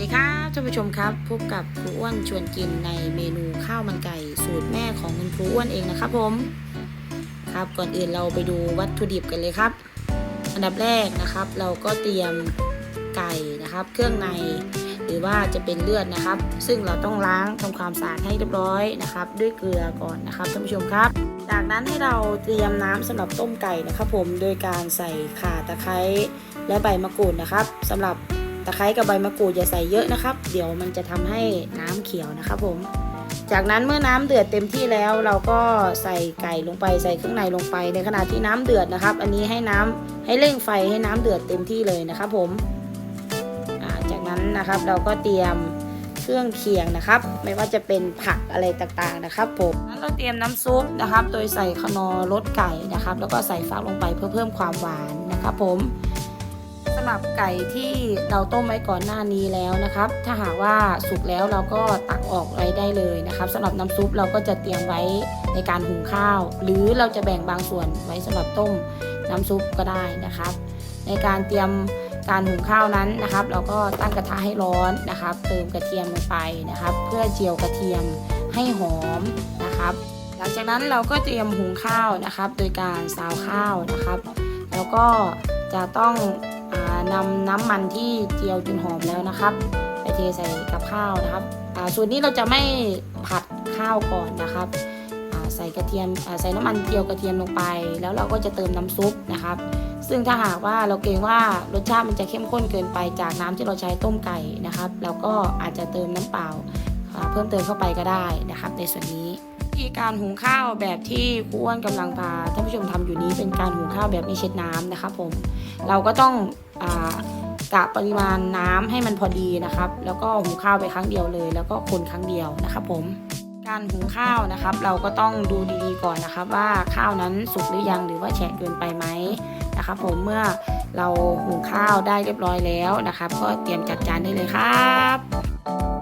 ดีครับท่านผู้ชมครับพบกับครูอ้วนชวนกินในเมนูข้าวมันไก่สูตรแม่ของคุณครูอ้วนเองนะครับผมครับก่อนอื่นเราไปดูวัตถุดิบกันเลยครับ อันดับแรกนะครับ เราก็เตรียมไก่นะครับ เครื่องในหรือว่าจะเป็นเลือดนะครับ ซึ่งเราต้องล้างทำความสะอาดให้เรียบร้อยนะครับ ด้วยเกลือก่อนนะครับท่านผู้ชมครับ จากนั้นให้เราเตรียมน้ำสำหรับต้มไก่นะครับ ผมโดยการใส่ข่าตะไคร้และใบมะกรูดนะครับสำหรับ ตะไคร้กับใบมะกรูดอย่าใส่เยอะนะครับ เดี๋ยวมันจะทำให้น้ำเขียวนะครับผม จากนั้นเมื่อน้ำเดือดเต็มที่แล้วเราก็ใส่ไก่ลงไปใส่เครื่องในลงไป ในขณะที่น้ำเดือดนะครับ อันนี้ให้น้ำให้เร่งไฟให้น้ำเดือดเต็มที่เลยนะครับ ผมจากนั้นนะครับเราก็เตรียมเครื่องเคียงนะครับ ไม่ว่าจะเป็นผักอะไรต่างๆนะครับผมแล้วเราเตรียมน้ำซุปนะครับ โดยใส่ขนอรสไก่นะครับ แล้วก็ใส่ฟักลงไปเพื่อเพิ่มความหวานนะครับ ผม สำหรับไก่ที่เราต้มไว้ก่อนหน้านี้แล้วนะครับ ถ้าหากว่าสุกแล้วเราก็ตักออกไว้ได้เลยนะครับสำหรับน้ำซุปเราก็จะเตรียมไว้ในการหุงข้าว หรือเราจะแบ่งบางส่วนไว้สำหรับต้มน้ำซุปก็ได้นะครับ ในการเตรียมการหุงข้าวนั้นนะครับ เราก็ตั้งกระทะให้ร้อนนะครับ เติมกระเทียมลงไปนะครับ เพื่อเจียวกระเทียมให้หอมนะครับ หลังจากนั้นเราก็เตรียมหุงข้าวนะครับ โดยการซาวข้าวนะครับ แล้วก็จะต้อง นำน้ำมันที่เจียวจนหอมแล้วนะครับ ไปเทใส่กับข้าวนะครับส่วนนี้เราจะไม่ผัดข้าวก่อนนะครับใส่กระเทียมใส่น้ำมันเจียวกระเทียมลงไป แล้วเราก็จะเติมน้ำซุปนะครับ ซึ่งถ้าหากว่าเราเกรงว่ารสชาติมันจะเข้มข้นเกินไปจากน้ำที่เราใช้ต้มไก่นะครับเราก็อาจจะเติมน้ำเปล่าเพิ่มเติมเข้าไปก็ได้นะครับ ในส่วนนี้ ธีการหุงข้าวแบบที่ครูอ้วนกำลังพาท่านผู้ชมทำอยู่นี้เป็นการหุงข้าวแบบไม่เช็ดน้ำนะครับผมเราก็ต้องอกะปริมาณน้ำให้มันพอดีนะครับ แล้วก็หุงข้าวไปครั้งเดียวเลย แล้วก็คนครั้งเดียวนะครับผมการหุงข้าวนะครับ เราก็ต้องดูดีๆก่อนนะครับ ว่าข้าวนั้นสุกหรือยังหรือว่าแฉะเกินไปไหมนะครับผมเมื่อเราหุงข้าวได้เรียบร้อยแล้วนะครับ ก็เตรียมจัดจานได้เลยครับ